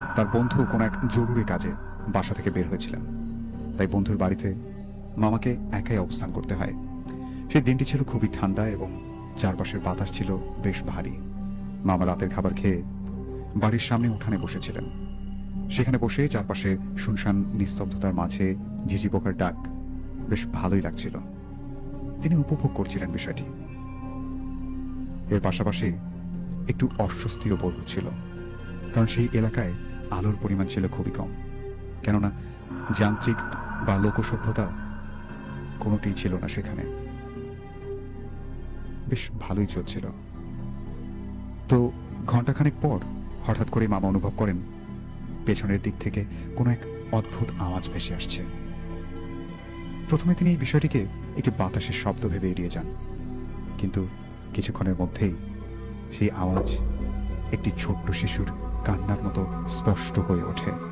তার বন্ধু কোনো এক জরুরি কাজে বাসা থেকে বের হয়েছিলেন। তাই বন্ধুর বাড়িতে মামাকে একাই অবস্থান করতে হয়। সেই দিনটি ছিল খুবই ঠান্ডা এবং চারপাশের বাতাস ছিল বেশ ভারী। মামা রাতের খাবার খেয়ে বাড়ির সামনে উঠানে বসেছিলেন। সেখানে বসে চারপাশে শুনশান নিস্তব্ধতার মাঝে ঝিঝি পোকার ডাক বেশ ভালোই লাগছিল। তিনি উপভোগ করছিলেন বিষয়টি। এর পাশাপাশি একটু অস্বস্তিও বোধ হচ্ছিল, কারণ সেই এলাকায় আলোর পরিমাণ ছিল খুবই কম। কেননা যান্ত্রিক বা লোকসভ্যতা কোনোটিই ছিল না সেখানে। বেশ ভালোই চলছিল। তো ঘন্টাখানেক পর হঠাৎ করে মামা অনুভব করেন, পেছনের দিক থেকে কোনো এক অদ্ভুত আওয়াজ ভেসে আসছে। প্রথমে তিনি এই বিষয়টিকে একটি বাতাসের শব্দ ভেবে এড়িয়ে যান, কিন্তু কিছুক্ষণের মধ্যেই সেই আওয়াজ একটি ছোট্ট শিশুর কান্নার মতো স্পষ্ট হয়ে ওঠে।